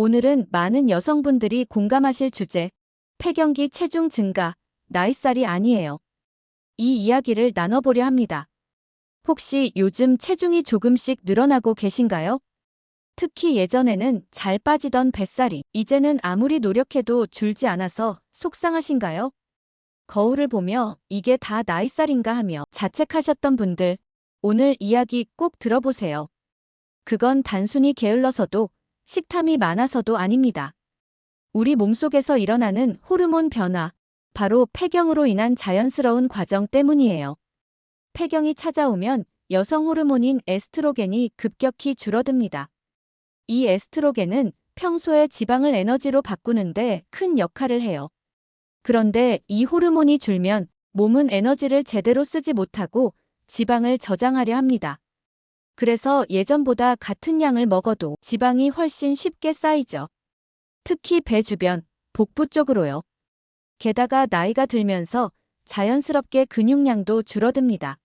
오늘은 많은 여성분들이 공감하실 주제, 폐경기 체중 증가, 나이살이 아니에요. 이 이야기를 나눠보려 합니다. 혹시 요즘 체중이 조금씩 늘어나고 계신가요? 특히 예전에는 잘 빠지던 뱃살이 이제는 아무리 노력해도 줄지 않아서 속상하신가요? 거울을 보며 이게 다 나이살인가 하며 자책하셨던 분들, 오늘 이야기 꼭 들어보세요. 그건 단순히 게을러서도 식탐이 많아서도 아닙니다. 우리 몸속에서 일어나는 호르몬 변화, 바로 폐경으로 인한 자연스러운 과정 때문이에요. 폐경이 찾아오면 여성 호르몬인 에스트로겐이 급격히 줄어듭니다. 이 에스트로겐은 평소에 지방을 에너지로 바꾸는데 큰 역할을 해요. 그런데 이 호르몬이 줄면 몸은 에너지를 제대로 쓰지 못하고 지방을 저장하려 합니다. 그래서 예전보다 같은 양을 먹어도 지방이 훨씬 쉽게 쌓이죠. 특히 배 주변, 복부 쪽으로요. 게다가 나이가 들면서 자연스럽게 근육량도 줄어듭니다.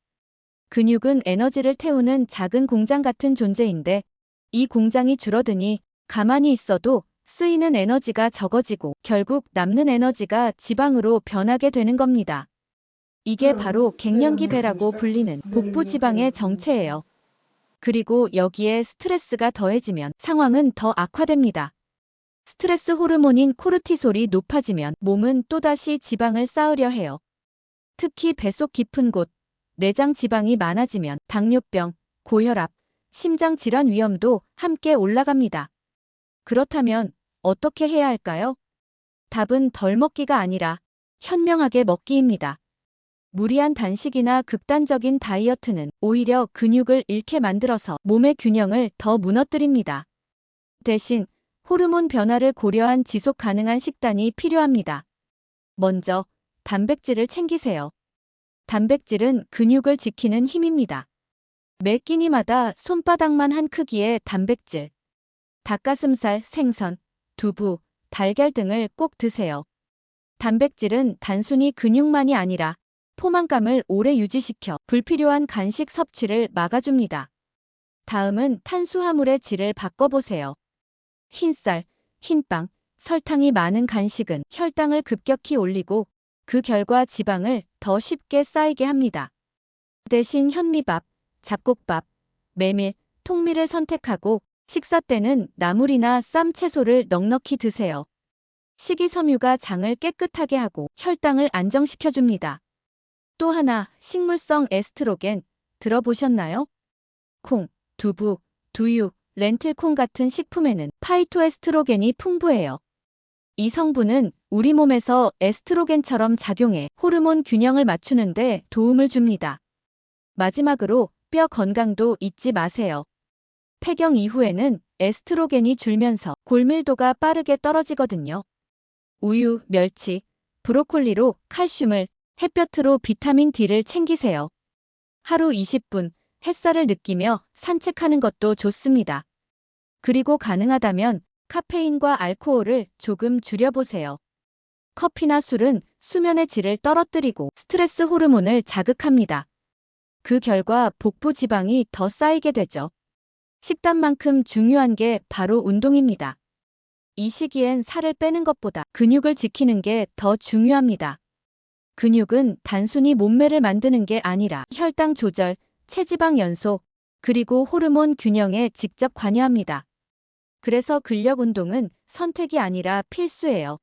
근육은 에너지를 태우는 작은 공장 같은 존재인데 이 공장이 줄어드니 가만히 있어도 쓰이는 에너지가 적어지고 결국 남는 에너지가 지방으로 변하게 되는 겁니다. 이게 바로 갱년기 배라고 불리는 복부 지방의 정체예요. 그리고 여기에 스트레스가 더해지면 상황은 더 악화됩니다. 스트레스 호르몬인 코르티솔이 높아지면 몸은 또다시 지방을 쌓으려 해요. 특히 뱃속 깊은 곳, 내장 지방이 많아지면 당뇨병, 고혈압, 심장 질환 위험도 함께 올라갑니다. 그렇다면 어떻게 해야 할까요? 답은 덜 먹기가 아니라 현명하게 먹기입니다. 무리한 단식이나 극단적인 다이어트는 오히려 근육을 잃게 만들어서 몸의 균형을 더 무너뜨립니다. 대신 호르몬 변화를 고려한 지속 가능한 식단이 필요합니다. 먼저 단백질을 챙기세요. 단백질은 근육을 지키는 힘입니다. 매 끼니마다 손바닥만 한 크기의 단백질, 닭가슴살, 생선, 두부, 달걀 등을 꼭 드세요. 단백질은 단순히 근육만이 아니라 포만감을 오래 유지시켜 불필요한 간식 섭취를 막아줍니다. 다음은 탄수화물의 질을 바꿔보세요. 흰쌀, 흰빵, 설탕이 많은 간식은 혈당을 급격히 올리고 그 결과 지방을 더 쉽게 쌓이게 합니다. 대신 현미밥, 잡곡밥, 메밀, 통밀을 선택하고 식사 때는 나물이나 쌈 채소를 넉넉히 드세요. 식이섬유가 장을 깨끗하게 하고 혈당을 안정시켜줍니다. 또 하나, 식물성 에스트로겐 들어보셨나요? 콩, 두부, 두유, 렌틸콩 같은 식품에는 파이토에스트로겐이 풍부해요. 이 성분은 우리 몸에서 에스트로겐처럼 작용해 호르몬 균형을 맞추는 데 도움을 줍니다. 마지막으로 뼈 건강도 잊지 마세요. 폐경 이후에는 에스트로겐이 줄면서 골밀도가 빠르게 떨어지거든요. 우유, 멸치, 브로콜리로 칼슘을, 햇볕으로 비타민 D를 챙기세요. 하루 20분 햇살을 느끼며 산책하는 것도 좋습니다. 그리고 가능하다면 카페인과 알코올을 조금 줄여보세요. 커피나 술은 수면의 질을 떨어뜨리고 스트레스 호르몬을 자극합니다. 그 결과 복부 지방이 더 쌓이게 되죠. 식단만큼 중요한 게 바로 운동입니다. 이 시기엔 살을 빼는 것보다 근육을 지키는 게 더 중요합니다. 근육은 단순히 몸매를 만드는 게 아니라 혈당 조절, 체지방 연소, 그리고 호르몬 균형에 직접 관여합니다. 그래서 근력 운동은 선택이 아니라 필수예요.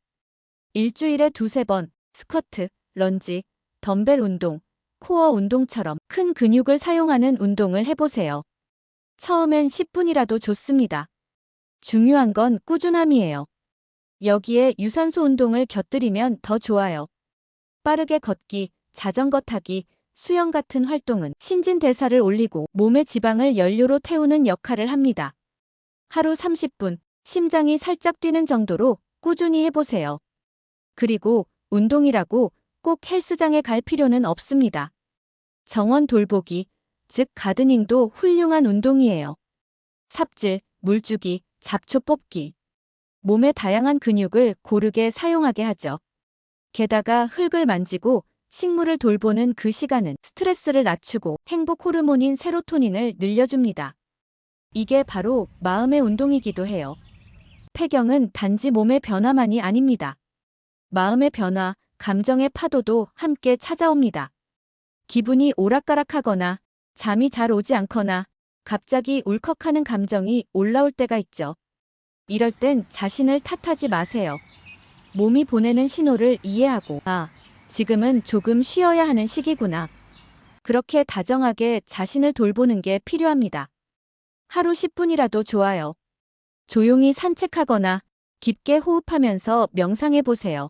일주일에 두세 번 스쿼트, 런지, 덤벨 운동, 코어 운동처럼 큰 근육을 사용하는 운동을 해보세요. 처음엔 10분이라도 좋습니다. 중요한 건 꾸준함이에요. 여기에 유산소 운동을 곁들이면 더 좋아요. 빠르게 걷기, 자전거 타기, 수영 같은 활동은 신진대사를 올리고 몸의 지방을 연료로 태우는 역할을 합니다. 하루 30분, 심장이 살짝 뛰는 정도로 꾸준히 해보세요. 그리고 운동이라고 꼭 헬스장에 갈 필요는 없습니다. 정원 돌보기, 즉 가드닝도 훌륭한 운동이에요. 삽질, 물주기, 잡초 뽑기. 몸의 다양한 근육을 고르게 사용하게 하죠. 게다가 흙을 만지고 식물을 돌보는 그 시간은 스트레스를 낮추고 행복 호르몬인 세로토닌을 늘려줍니다. 이게 바로 마음의 운동이기도 해요. 폐경은 단지 몸의 변화만이 아닙니다. 마음의 변화, 감정의 파도도 함께 찾아옵니다. 기분이 오락가락하거나 잠이 잘 오지 않거나 갑자기 울컥하는 감정이 올라올 때가 있죠. 이럴 땐 자신을 탓하지 마세요. 몸이 보내는 신호를 이해하고, 아, 지금은 조금 쉬어야 하는 시기구나. 그렇게 다정하게 자신을 돌보는 게 필요합니다. 하루 10분이라도 좋아요. 조용히 산책하거나 깊게 호흡하면서 명상해 보세요.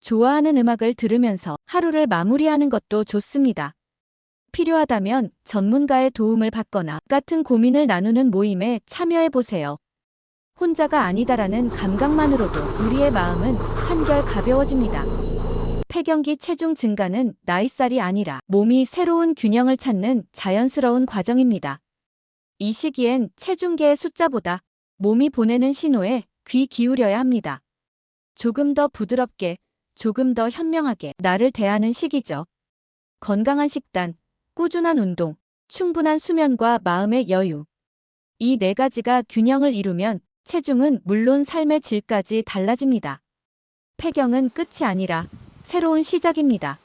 좋아하는 음악을 들으면서 하루를 마무리하는 것도 좋습니다. 필요하다면 전문가의 도움을 받거나 같은 고민을 나누는 모임에 참여해 보세요. 혼자가 아니다라는 감각만으로도 우리의 마음은 한결 가벼워집니다. 폐경기 체중 증가는 나이살이 아니라 몸이 새로운 균형을 찾는 자연스러운 과정입니다. 이 시기엔 체중계의 숫자보다 몸이 보내는 신호에 귀 기울여야 합니다. 조금 더 부드럽게, 조금 더 현명하게 나를 대하는 시기죠. 건강한 식단, 꾸준한 운동, 충분한 수면과 마음의 여유. 이 네 가지가 균형을 이루면 체중은 물론 삶의 질까지 달라집니다. 폐경은 끝이 아니라 새로운 시작입니다.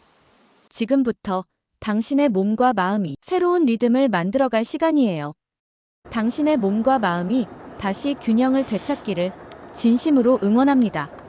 지금부터 당신의 몸과 마음이 새로운 리듬을 만들어갈 시간이에요. 당신의 몸과 마음이 다시 균형을 되찾기를 진심으로 응원합니다.